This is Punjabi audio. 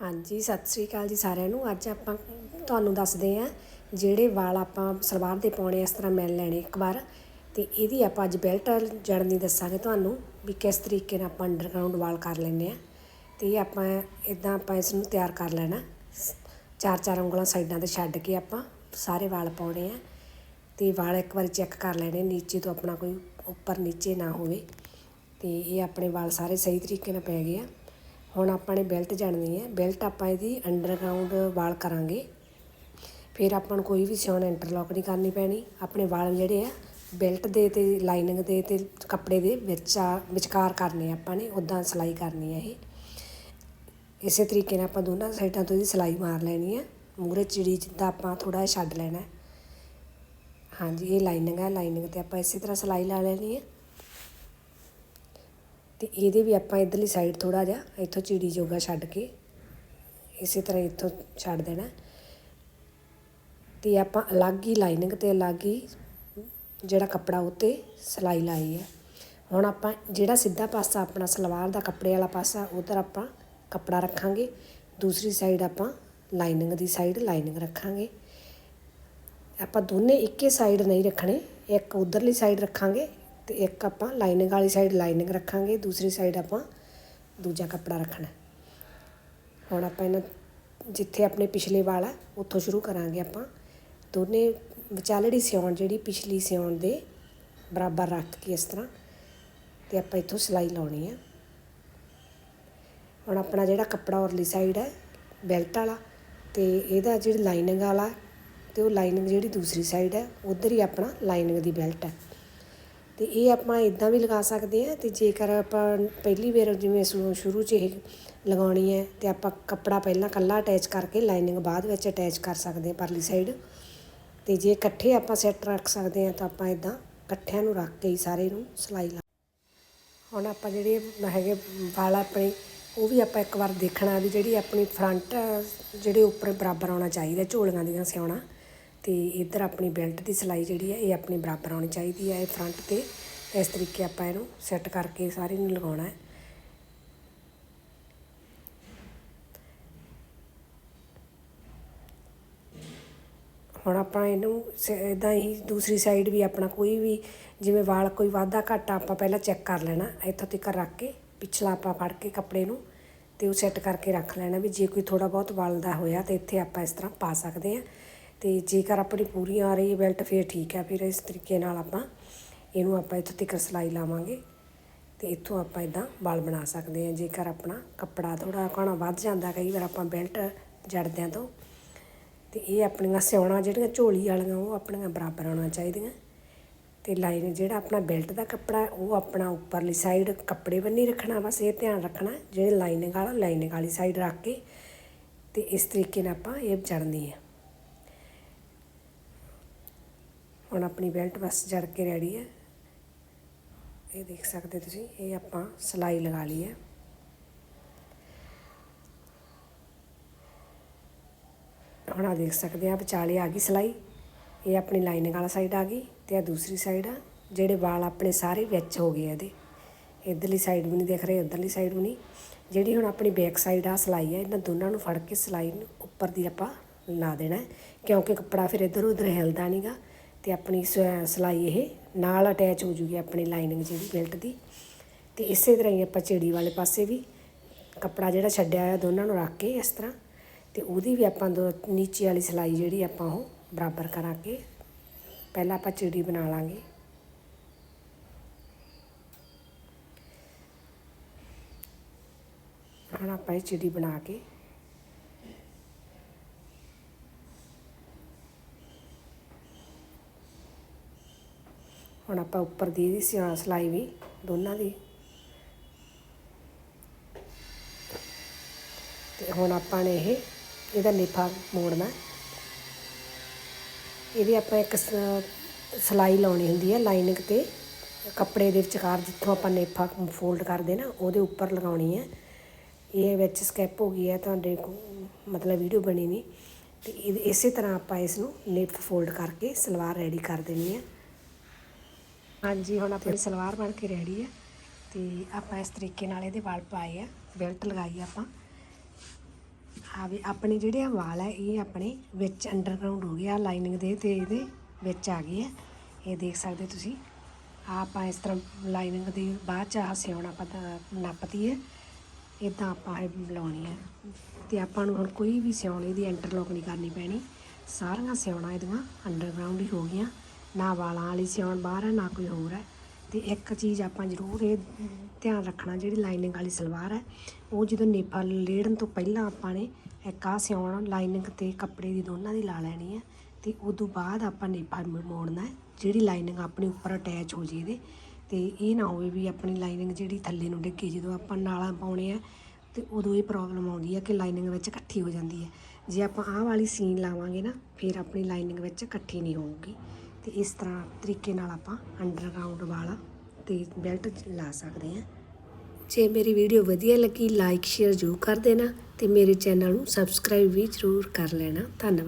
ਹਾਂਜੀ, ਸਤਿ ਸ੍ਰੀ ਅਕਾਲ ਜੀ ਸਾਰਿਆਂ ਨੂੰ। ਅੱਜ ਆਪਾਂ ਤੁਹਾਨੂੰ ਦੱਸਦੇ ਆਂ ਜਿਹੜੇ ਵਾਲ ਆਪਾਂ ਸਲਵਾਰ ਦੇ ਪਾਉਣੇ ਇਸ ਤਰ੍ਹਾਂ ਮਿਲ ਲੈਣੇ ਇੱਕ ਵਾਰ। ਤੇ ਇਹਦੀ ਆਪਾਂ ਅੱਜ ਬੈਲਟ ਜੜਨ ਦੀ ਦੱਸਾਂਗੇ ਤੁਹਾਨੂੰ ਵੀ ਕਿਸ ਤਰੀਕੇ ਨਾਲ ਆਪਾਂ ਅੰਡਰਗਰਾਉਂਡ ਵਾਲ ਕਰ ਲੈਂਦੇ ਆ ਤੇ ਆਪਾਂ ਇਦਾਂ ਆਪਾਂ ਇਸ ਨੂੰ ਤਿਆਰ ਕਰ ਲੈਣਾ। ਚਾਰ ਚਾਰ ਉਂਗਲਾਂ ਸਾਈਡਾਂ ਤੇ ਛੱਡ ਕੇ ਆਪਾਂ ਸਾਰੇ ਵਾਲ ਪਾਉਣੇ ਆ। ਤੇ ਵਾਲ ਇੱਕ ਵਾਰੀ ਚੈੱਕ ਕਰ ਲੈਣੇ, ਨੀਚੇ ਤੋਂ ਆਪਣਾ ਕੋਈ ਉੱਪਰ ਨੀਚੇ ਨਾ ਹੋਵੇ। ਤੇ ਇਹ ਆਪਣੇ ਵਾਲ ਸਾਰੇ ਸਹੀ ਤਰੀਕੇ ਨਾਲ ਪੈ ਗਏ ਆ। ਹੁਣ ਆਪਾਂ ਨੇ ਬੈਲਟ ਜਾਣਨੀ ਹੈ। ਬੈਲਟ ਆਪਾਂ ਇਹਦੀ ਅੰਡਰਗਰਾਉਂਡ ਵਾਲ ਕਰਾਂਗੇ। ਫਿਰ ਆਪਾਂ ਨੂੰ ਕੋਈ ਵੀ ਸਿਉਣ ਇੰਟਰਲੌਕ ਨਹੀਂ ਕਰਨੀ ਪੈਣੀ। ਆਪਣੇ ਵਾਲ ਜਿਹੜੇ ਆ, ਬੈਲਟ ਦੇ ਤੇ ਲਾਈਨਿੰਗ ਦੇ ਤੇ, ਕੱਪੜੇ ਦੇ ਵਿੱਚ ਵਿਚਕਾਰ ਕਰਨੇ ਆਪਾਂ ਨੇ ਉਦਾਂ ਸਿਲਾਈ ਕਰਨੀ ਹੈ ਇਹ। ਇਸੇ ਤਰੀਕੇ ਨਾਲ ਆਪਾਂ ਦੋਨਾਂ ਸਾਈਡਾਂ ਤੋਂ ਇਹਦੀ ਸਿਲਾਈ ਮਾਰ ਲੈਣੀ ਹੈ। ਮੂਰੇ ਚਿੜੀ ਜਿੱਦਾਂ ਆਪਾਂ ਥੋੜਾ ਜਿਹਾ ਛੱਡ ਲੈਣਾ। ਹਾਂਜੀ, ਇਹ ਲਾਈਨਿੰਗ ਹੈ ਲਾਈਨਿੰਗ ਤੇ ਆਪਾਂ ਇਸੇ ਤਰ੍ਹਾਂ ਸਿਲਾਈ ਲਾ ਲੈਣੀ ਹੈ। ਤੇ ਇਹਦੇ ਵੀ ਆਪਾਂ ਇਧਰਲੀ ਸਾਈਡ ਥੋੜਾ ਜਿਹਾ ਇੱਥੋਂ ਚਿੜੀ ਜੋਗਾ ਛੱਡ ਕੇ ਇਸੇ ਤਰ੍ਹਾਂ ਇੱਥੋਂ ਛੱਡ ਦੇਣਾ। ਤੇ ਆਪਾਂ ਅਲੱਗ ਹੀ ਲਾਈਨਿੰਗ ਤੇ ਅਲੱਗ ਹੀ ਜਿਹੜਾ ਕੱਪੜਾ ਉੱਤੇ ਸਿਲਾਈ ਲਾਈ ਹੈ। ਹੁਣ ਆਪਾਂ ਜਿਹੜਾ ਸਿੱਧਾ ਪਾਸਾ ਆਪਣਾ ਸਲਵਾਰ ਦਾ ਕੱਪੜੇ ਵਾਲਾ ਪਾਸਾ ਉਧਰ ਆਪਾਂ ਕੱਪੜਾ ਰੱਖਾਂਗੇ। ਦੂਸਰੀ ਸਾਈਡ ਆਪਾਂ ਲਾਈਨਿੰਗ ਦੀ ਸਾਈਡ ਲਾਈਨਿੰਗ ਰੱਖਾਂਗੇ। ਆਪਾਂ ਦੋਨੇ ਇੱਕੇ ਸਾਈਡ ਨਹੀਂ ਰੱਖਣੇ, ਇੱਕ ਉਧਰਲੀ ਸਾਈਡ ਰੱਖਾਂਗੇ ਤੇ ਇੱਕ ਆਪਾਂ ਲਾਈਨਿੰਗ ਵਾਲੀ ਸਾਈਡ ਲਾਈਨਿੰਗ ਰੱਖਾਂਗੇ, ਦੂਸਰੀ ਸਾਈਡ ਆਪਾਂ ਦੂਜਾ ਕੱਪੜਾ ਰੱਖਣਾ। ਹੁਣ ਆਪਾਂ ਇਹਨਾਂ ਜਿੱਥੇ ਆਪਣੇ ਪਿਛਲੇ ਵਾਲ ਆ, ਉੱਥੋਂ ਸ਼ੁਰੂ ਕਰਾਂਗੇ ਆਪਾਂ। ਦੋਨੇ ਵਿਚਾਲੜੀ ਸਿਉਣ ਜਿਹੜੀ ਪਿਛਲੀ ਸਿਉਣ ਦੇ ਬਰਾਬਰ ਰੱਖ ਕੇ ਇਸ ਤਰ੍ਹਾਂ, ਤੇ ਆਪਾਂ ਇੱਥੋਂ ਸਿਲਾਈ ਲਾਉਣੀ ਆ। ਹੁਣ ਆਪਣਾ ਜਿਹੜਾ ਕੱਪੜਾ ਔਰਲੀ ਸਾਈਡ ਹੈ ਬੈਲਟ ਵਾਲਾ, ਤੇ ਇਹਦਾ ਜਿਹੜੀ ਲਾਈਨਿੰਗ ਵਾਲਾ, ਤੇ ਉਹ ਲਾਈਨਿੰਗ ਜਿਹੜੀ ਦੂਸਰੀ ਸਾਈਡ ਹੈ ਉਧਰ ਹੀ ਆਪਣਾ ਲਾਈਨਿੰਗ ਦੀ ਬੈਲਟ ਹੈ ਤੇ ਇਹ ਆਪਾਂ ਇਦਾਂ ਵੀ ਲਗਾ ਸਕਦੇ ਆ ਤੇ ਜੇਕਰ ਆਪਾਂ ਪਹਿਲੀ ਵਾਰ ਜਿਵੇਂ ਸ਼ੁਰੂ ਸ਼ੁਰੂ 'ਚ ਇਹ ਲਗਾਉਣੀ ਹੈ ਤੇ ਆਪਾਂ ਕੱਪੜਾ ਪਹਿਲਾਂ ਕੱਲਾ ਅਟੈਚ ਕਰਕੇ ਲਾਈਨਿੰਗ ਬਾਅਦ ਵਿੱਚ ਅਟੈਚ ਕਰ ਸਕਦੇ ਆ ਪਰਲੀ ਸਾਈਡ ਤੇ ਜੇ ਇਕੱਠੇ ਆਪਾਂ ਸੈੱਟ ਰੱਖ ਸਕਦੇ ਆ ਤਾਂ ਆਪਾਂ ਇਦਾਂ ਇਕੱਠਿਆਂ ਨੂੰ ਰੱਖ ਕੇ ਹੀ ਸਾਰੇ ਨੂੰ ਸਿਲਾਈ ਲਾ ਹੁਣ ਆਪਾਂ ਜਿਹੜੇ ਹੈਗੇ ਵਾਲ ਆਪਣੇ, ਉਹ ਵੀ ਆਪਾਂ ਇੱਕ ਵਾਰ ਦੇਖਣਾ ਵੀ ਜਿਹੜੀ ਆਪਣੀ ਫਰੰਟ ਜਿਹੜੇ ਉੱਪਰ ਬਰਾਬਰ ਆਉਣਾ ਚਾਹੀਦਾ ਝੋਲੀਆਂ ਦੀਆਂ ਸਿਉਣਾ। ਤੇ ਇੱਧਰ ਆਪਣੀ ਬੈਲਟ ਦੀ ਸਿਲਾਈ ਜਿਹੜੀ ਹੈ, ਇਹ ਆਪਣੀ ਬਰਾਬਰ ਆਉਣੀ ਚਾਹੀਦੀ ਹੈ, ਇਹ ਫਰੰਟ ਤੇ। ਇਸ ਤਰੀਕੇ ਆਪਾਂ ਇਹਨੂੰ ਸੈੱਟ ਕਰਕੇ ਸਾਰੇ ਨੂੰ ਲਗਾਉਣਾ ਹੈ। ਹੁਣ ਆਪਾਂ ਇਹਨੂੰ ਇਦਾਂ ਹੀ ਦੂਸਰੀ ਸਾਈਡ ਵੀ ਆਪਣਾ ਕੋਈ ਵੀ, ਜਿਵੇਂ ਵਾਲ ਕੋਈ ਵਾਧਾ ਘਾਟਾ ਆਪਾਂ ਪਹਿਲਾਂ ਚੈੱਕ ਕਰ ਲੈਣਾ, ਇੱਥੋਂ ਤੱਕ ਰੱਖ ਕੇ, ਪਿਛਲਾ ਆਪਾਂ ਫੜ ਕੇ ਕੱਪੜੇ ਨੂੰ ਤੇ ਉਹ ਸੈੱਟ ਕਰਕੇ ਰੱਖ ਲੈਣਾ ਵੀ ਜੇ ਕੋਈ ਥੋੜਾ ਬਹੁਤ ਵਾਲ ਦਾ ਹੋਇਆ ਤੇ ਇੱਥੇ ਆਪਾਂ ਇਸ ਤਰ੍ਹਾਂ ਪਾ ਸਕਦੇ ਹਾਂ। ਤੇ ਜੇਕਰ ਆਪਣੀ ਪੂਰੀ ਆ ਰਹੀ ਹੈ ਬੈਲਟ, ਫਿਰ ਠੀਕ ਹੈ। ਫਿਰ ਇਸ ਤਰੀਕੇ ਨਾਲ ਆਪਾਂ ਇਹਨੂੰ ਆਪਾਂ ਇੱਥੋਂ ਤੱਕ ਸਿਲਾਈ ਲਾਵਾਂਗੇ ਤੇ ਇੱਥੋਂ ਆਪਾਂ ਇਦਾਂ ਵਾਲ ਬਣਾ ਸਕਦੇ ਹਾਂ। ਜੇਕਰ ਆਪਣਾ ਕੱਪੜਾ ਥੋੜਾ ਘਣਾ ਵੱਧ ਜਾਂਦਾ, ਕਈ ਵਾਰ ਆਪਾਂ ਬੈਲਟ ਜੜਦਿਆਂ ਤੋਂ ਤੇ ਇਹ ਆਪਣੀਆਂ ਸਿਉਣਾ ਜਿਹੜੀਆਂ ਝੋਲੀ ਵਾਲੀਆਂ, ਉਹ ਆਪਣੀਆਂ ਬਰਾਬਰ ਹੋਣਾ ਚਾਹੀਦੀਆਂ। ਤੇ ਲਾਈਨ ਜਿਹੜਾ ਆਪਣਾ ਬੈਲਟ ਦਾ ਕੱਪੜਾ, ਉਹ ਆਪਣਾ ਉੱਪਰਲੀ ਸਾਈਡ ਕੱਪੜੇ ਬੰਨੀ ਰੱਖਣਾ, ਬਸ ਇਹ ਧਿਆਨ ਰੱਖਣਾ, ਜਿਹੜੇ ਲਾਈਨਿੰਗ ਵਾਲਾ ਲਾਈਨਿੰਗ ਵਾਲੀ ਸਾਈਡ ਰੱਖ ਕੇ ਤੇ ਇਸ ਤਰੀਕੇ ਨਾਲ ਆਪਾਂ ਇਹ ਜੜਨੀ ਹੈ। ਹੁਣ ਆਪਣੀ ਬੈਲਟ ਬਸ ਜੜ ਕੇ ਰੈਡੀ ਹੈ। ਇਹ ਦੇਖ ਸਕਦੇ ਤੁਸੀਂ, ਇਹ ਆਪਾਂ ਸਿਲਾਈ ਲਗਾ ਲਈ ਹੈ। ਹੁਣ ਆ ਦੇਖ ਸਕਦੇ ਆ ਵਿਚਾਲੇ ਆ ਗਈ ਸਿਲਾਈ। ਇਹ ਆਪਣੀ ਲਾਈਨਿੰਗ ਵਾਲਾ ਸਾਈਡ ਆ ਗਈ ਤੇ ਆ ਦੂਸਰੀ ਸਾਈਡ ਆ, ਜਿਹੜੇ ਵਾਲ ਆਪਣੇ ਸਾਰੇ ਵਿੱਚ ਹੋ ਗਏ ਇਹਦੇ। ਇਧਰਲੀ ਸਾਈਡ ਵੀ ਨਹੀਂ ਦਿਖ ਰਹੇ, ਉਧਰਲੀ ਸਾਈਡ ਵੀ ਨਹੀਂ। ਜਿਹੜੀ ਹੁਣ ਆਪਣੀ ਬੈਕ ਸਾਈਡ ਆ, ਸਿਲਾਈ ਆ, ਇਹਨਾਂ ਦੋਨਾਂ ਨੂੰ ਫੜ ਕੇ ਸਿਲਾਈ ਨੂੰ ਉੱਪਰ ਦੀ ਆਪਾਂ ਲਾ ਦੇਣਾ ਕਿਉਂਕਿ ਕੱਪੜਾ ਫਿਰ ਇੱਧਰ ਉੱਧਰ ਹਿਲਦਾ ਨਹੀਂਗਾ ਤੇ ਆਪਣੀ ਸਿਲਾਈ ਇਹ ਨਾਲ ਅਟੈਚ ਹੋ ਜੂਗੀ ਆਪਣੀ ਲਾਈਨਿੰਗ ਜਿਹੜੀ ਬੈਲਟ ਦੀ। ਤੇ ਇਸੇ ਤਰ੍ਹਾਂ ਹੀ ਆਪਾਂ ਚਿੜੀ ਵਾਲੇ ਪਾਸੇ ਵੀ ਕੱਪੜਾ ਜਿਹੜਾ ਛੱਡਿਆ ਹੋਇਆ ਦੋਨਾਂ ਨੂੰ ਰੱਖ ਕੇ ਇਸ ਤਰ੍ਹਾਂ, ਤੇ ਉਹਦੀ ਵੀ ਆਪਾਂ ਦੋ ਨੀਚੇ ਵਾਲੀ ਸਿਲਾਈ ਜਿਹੜੀ ਆਪਾਂ ਉਹ ਬਰਾਬਰ ਕਰਾ ਕੇ ਪਹਿਲਾਂ ਆਪਾਂ ਚਿੜੀ ਬਣਾ ਲਾਂਗੇ। ਹੁਣ ਆਪਾਂ ਇਹ ਚਿੜੀ ਬਣਾ ਕੇ ਹੁਣ ਆਪਾਂ ਉੱਪਰ ਦੀ ਇਹਦੀ ਸਿਲਾਈ ਵੀ, ਦੋਨਾਂ ਦੀ। ਤੇ ਹੁਣ ਆਪਾਂ ਨੇ ਇਹ, ਇਹਦਾ ਨੇਫਾ ਮੋੜਨਾ। ਇਹਦੀ ਆਪਾਂ ਇੱਕ ਸਲਾਈ ਲਾਉਣੀ ਹੁੰਦੀ ਹੈ ਲਾਈਨਿੰਗ ਤੇ। ਕੱਪੜੇ ਦੇ ਵਿਚਕਾਰ ਜਿੱਥੋਂ ਆਪਾਂ ਨੇਫਾ ਫੋਲਡ ਕਰਦੇ ਨਾ, ਉਹਦੇ ਉੱਪਰ ਲਗਾਉਣੀ ਹੈ। ਇਹ ਵਿੱਚ ਸਕੈਪ ਹੋ ਗਈ ਹੈ, ਤੁਹਾਡੇ ਮਤਲਬ ਵੀਡੀਓ ਬਣੀ ਨਹੀਂ। ਤੇ ਇਸੇ ਤਰ੍ਹਾਂ ਆਪਾਂ ਇਸ ਨੂੰ ਨੇਫ ਫੋਲਡ ਕਰਕੇ ਸਲਵਾਰ ਰੈਡੀ ਕਰ ਦੇਣੀ ਹੈ। ਹਾਂਜੀ ਹੁਣ ਆਪਣੀ ਸਲਵਾਰ ਬਣ ਕੇ ਰੈਡੀ ਹੈ ਤੇ ਆਪਾਂ ਇਸ ਤਰੀਕੇ ਨਾਲ ਇਹਦੇ ਵਾਲ ਪਾਏ ਆ ਬੈਲਟ ਲਗਾਈ ਆਪਾਂ। ਆ ਵੀ ਆਪਣੇ ਜਿਹੜੇ ਆ ਵਾਲ ਹੈ ਇਹ ਆਪਣੇ ਵਿੱਚ ਅੰਡਰਗਰਾਉਂਡ ਹੋ ਗਿਆ ਲਾਈਨਿੰਗ ਦੇ ਤੇ ਇਹਦੇ ਵਿੱਚ ਆ ਗਏ ਆ। ਇਹ ਦੇਖ ਸਕਦੇ ਤੁਸੀਂ ਆ ਆਪਾਂ ਇਸ ਤਰ੍ਹਾਂ ਲਾਈਨਿੰਗ ਦੀ ਬਾਅਦ ਚ ਆ ਸਿਉਣਾ ਪਤਾ ਨੱਪਤੀ ਹੈ ਇਦਾਂ ਆਪਾਂ ਇਹ ਲਾਉਣੀ ਹੈ ਤੇ ਆਪਾਂ ਨੂੰ ਹੁਣ ਕੋਈ ਵੀ ਸਿਉਣੇ ਦੀ ਇੰਟਰਲੋਕ ਨਹੀਂ ਕਰਨੀ ਪੈਣੀ। ਸਾਰੀਆਂ ਸਿਉਣਾ ਇਹਦੀਆਂ ਅੰਡਰਗਰਾਉਂਡ ਹੀ ਹੋ ਗਈਆਂ। ਨਾ ਵਾਲਾਂ ਵਾਲੀ ਸਿਉਣ ਬਾਹਰ ਹੈ ਨਾ ਕੋਈ ਹੋਰ ਹੈ ਤੇ ਇੱਕ ਚੀਜ਼ ਆਪਾਂ ਜ਼ਰੂਰ ਇਹ ਧਿਆਨ ਰੱਖਣਾ, ਜਿਹੜੀ ਲਾਈਨਿੰਗ ਵਾਲੀ ਸਲਵਾਰ ਹੈ ਉਹ ਜਦੋਂ ਨੇਪਾ ਲੇੜਨ ਤੋਂ ਪਹਿਲਾਂ ਆਪਾਂ ਨੇ ਇੱਕ ਆਹ ਸਿਉਣ ਲਾਈਨਿੰਗ ਤੇ ਕੱਪੜੇ ਦੀ ਦੋਨਾਂ ਦੀ ਲਾ ਲੈਣੀ ਹੈ ਤੇ ਉਦੋਂ ਬਾਅਦ ਆਪਾਂ ਨੇਫਾ ਮੋੜਨਾ ਹੈ, ਜਿਹੜੀ ਲਾਈਨਿੰਗ ਆਪਣੇ ਉੱਪਰ ਅਟੈਚ ਹੋ ਜੇ ਇਹਦੇ। ਤੇ ਇਹ ਨਾ ਹੋਵੇ ਵੀ ਆਪਣੀ ਲਾਈਨਿੰਗ ਜਿਹੜੀ ਥੱਲੇ ਨੂੰ ਡਿੱਗੇ, ਜਦੋਂ ਆਪਾਂ ਨਾਲਾਂ ਪਾਉਣੇ ਆ, ਤੇ ਉਦੋਂ ਇਹ ਪ੍ਰੋਬਲਮ ਆਉਂਦੀ ਹੈ ਕਿ ਲਾਈਨਿੰਗ ਵਿੱਚ ਇਕੱਠੀ ਹੋ ਜਾਂਦੀ ਹੈ ਜੇ ਆਪਾਂ ਆਹ ਵਾਲੀ ਸੀਨ ਲਾਵਾਂਗੇ ਨਾ, ਫਿਰ ਆਪਣੀ ਲਾਈਨਿੰਗ ਵਿੱਚ ਇਕੱਠੀ ਨਹੀਂ ਹੋਊਗੀ। ਤੇ ਇਸ ਤਰ੍ਹਾਂ ਤਰੀਕੇ ਨਾਲ ਆਪਾਂ ਅੰਡਰਗਰਾਉਂਡ ਵਾਲਾ ਤੇ ਬੈਲਟ ਲਾ ਸਕਦੇ ਹਾਂ। ਜੇ ਮੇਰੀ ਵੀਡੀਓ ਵਧੀਆ ਲੱਗੀ ਲਾਈਕ ਸ਼ੇਅਰ ਜ਼ਰੂਰ ਕਰ ਦੇਣਾ ਤੇ ਮੇਰੇ ਚੈਨਲ ਨੂੰ ਸਬਸਕ੍ਰਾਈਬ ਵੀ ਜ਼ਰੂਰ ਕਰ ਲੈਣਾ। ਧੰਨਵਾਦ।